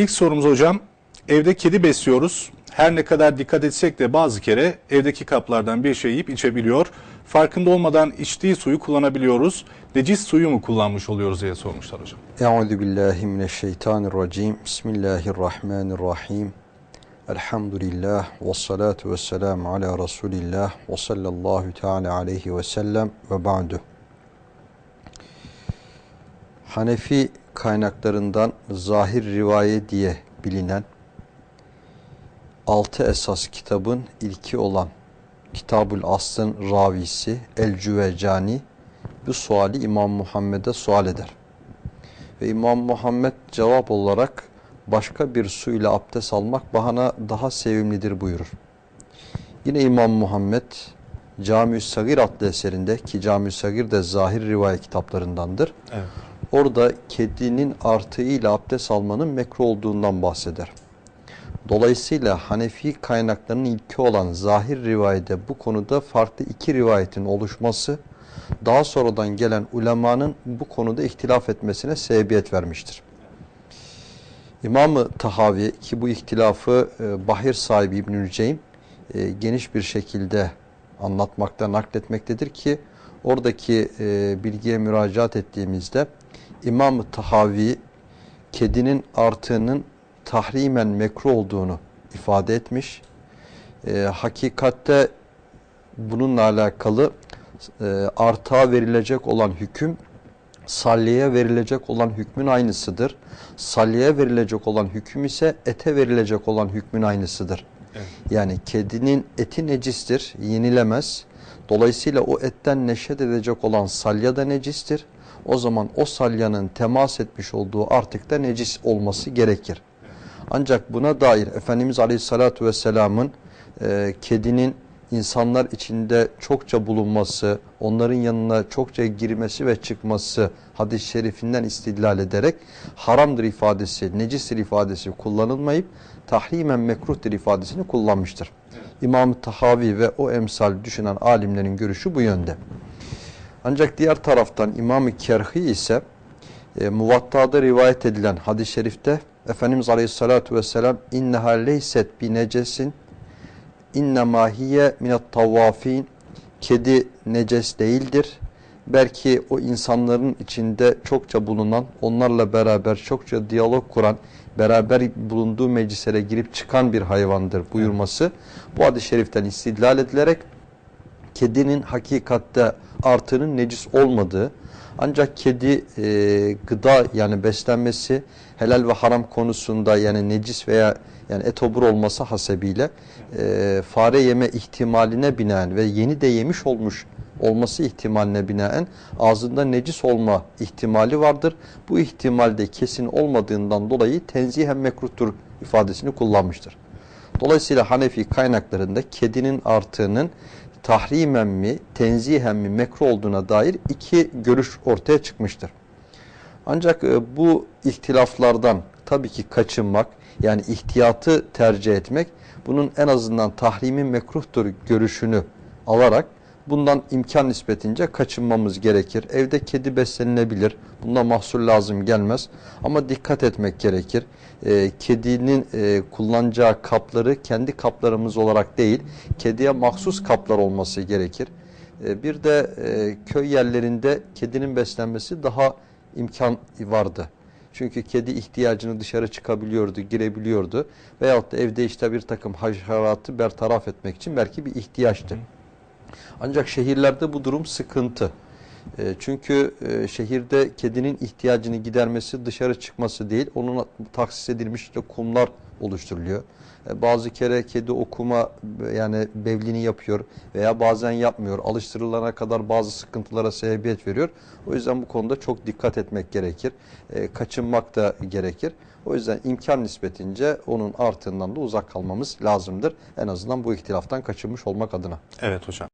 İlk sorumuz hocam. Evde kedi besliyoruz. Her ne kadar dikkat etsek de bazı kere evdeki kaplardan bir şey yiyip içebiliyor. Farkında olmadan içtiği suyu kullanabiliyoruz. Necis suyu mu kullanmış oluyoruz diye sormuşlar hocam. Euzu billahi mineşşeytanirracim. Bismillahirrahmanirrahim. Elhamdülillah ve salatu ve selamu ala Resulillah ve sallallahu teala aleyhi ve sellem ve ba'du. Hanefi kaynaklarından zahir rivaye diye bilinen altı esas kitabın ilki olan Kitabul Asl'ın ravisi El-Cüvecani bu suali İmam Muhammed'e sual eder. Ve İmam Muhammed cevap olarak başka bir su ile abdest almak bana daha sevimlidir buyurur. Yine İmam Muhammed Cami-ü Sagir adlı eserinde ki Cami-ü Sagir de zahir rivayet kitaplarındandır. Evet. Orada kedinin artığıyla abdest almanın mekruh olduğundan bahseder. Dolayısıyla Hanefi kaynaklarının ilki olan zahir rivayede bu konuda farklı iki rivayetin oluşması daha sonradan gelen ulemanın bu konuda ihtilaf etmesine sebebiyet vermiştir. İmam-ı Tahavi ki bu ihtilafı e, bahir sahibi İbnül Ceym e, geniş bir şekilde anlatmakta, nakletmektedir ki oradaki e, bilgiye müracaat ettiğimizde İmam-ı Tahavi kedinin artığının tahrimen mekruh olduğunu ifade etmiş. E, hakikatte bununla alakalı e, artağa verilecek olan hüküm salyeye verilecek olan hükmün aynısıdır. Salyeye verilecek olan hüküm ise ete verilecek olan hükmün aynısıdır. Evet. Yani kedinin eti necistir, yenilemez. Dolayısıyla o etten neşet edecek olan salya da necistir. O zaman o salyanın temas etmiş olduğu artık da necis olması gerekir. Ancak buna dair Efendimiz Aleyhisselatü Vesselam'ın e, kedinin insanlar içinde çokça bulunması, onların yanına çokça girmesi ve çıkması hadis-i şerifinden istidlal ederek haramdır ifadesi, necistir ifadesi kullanılmayıp tahrimen mekruhtur ifadesini kullanmıştır. İmam-ı Tahavi ve o emsal düşünen alimlerin görüşü bu yönde. Ancak diğer taraftan İmam-ı Kerhi ise e, Muvatta'da rivayet edilen hadis-i şerifte Efendimiz Aleyhisselatü Vesselam inneha leyset bi necesin innema hiye minet tavvafin kedi neces değildir. Belki o insanların içinde çokça bulunan, onlarla beraber çokça diyalog kuran, beraber bulunduğu meclislere girip çıkan bir hayvandır buyurması bu hadis-i şeriften istidlal edilerek kedinin hakikatte artının necis olmadığı ancak kedi e, gıda yani beslenmesi helal ve haram konusunda yani necis veya yani etobur olması hasebiyle e, fare yeme ihtimaline binaen ve yeni de yemiş olmuş olması ihtimaline binaen ağzında necis olma ihtimali vardır. Bu ihtimalde kesin olmadığından dolayı tenzihen mekruhtur ifadesini kullanmıştır. Dolayısıyla Hanefi kaynaklarında kedinin artığının tahrimen mi, tenzihen mi mekruh olduğuna dair iki görüş ortaya çıkmıştır. Ancak e, bu ihtilaflardan tabii ki kaçınmak, yani ihtiyatı tercih etmek, bunun en azından tahrimin mekruhtur görüşünü alarak bundan imkan nispetince kaçınmamız gerekir. Evde kedi beslenilebilir. Bunda mahsul lazım gelmez. Ama dikkat etmek gerekir. E, kedinin e, kullanacağı kapları kendi kaplarımız olarak değil, kediye mahsus kaplar olması gerekir. E, bir de e, köy yerlerinde kedinin beslenmesi daha imkan vardı. Çünkü kedi ihtiyacını dışarı çıkabiliyordu, girebiliyordu. Veyahut da evde işte bir takım haşeratı bertaraf etmek için belki bir ihtiyaçtı. Ancak şehirlerde bu durum sıkıntı. E, çünkü e, şehirde kedinin ihtiyacını gidermesi dışarı çıkması değil, onun taksis edilmiş işte kumlar oluşturuluyor. E, bazı kere kedi okuma yani bevlini yapıyor veya bazen yapmıyor. Alıştırılana kadar bazı sıkıntılara sebebiyet veriyor. O yüzden bu konuda çok dikkat etmek gerekir. Kaçınmak da gerekir. O yüzden imkan nispetince onun artığından da uzak kalmamız lazımdır. En azından bu ihtilaftan kaçınmış olmak adına. Evet hocam.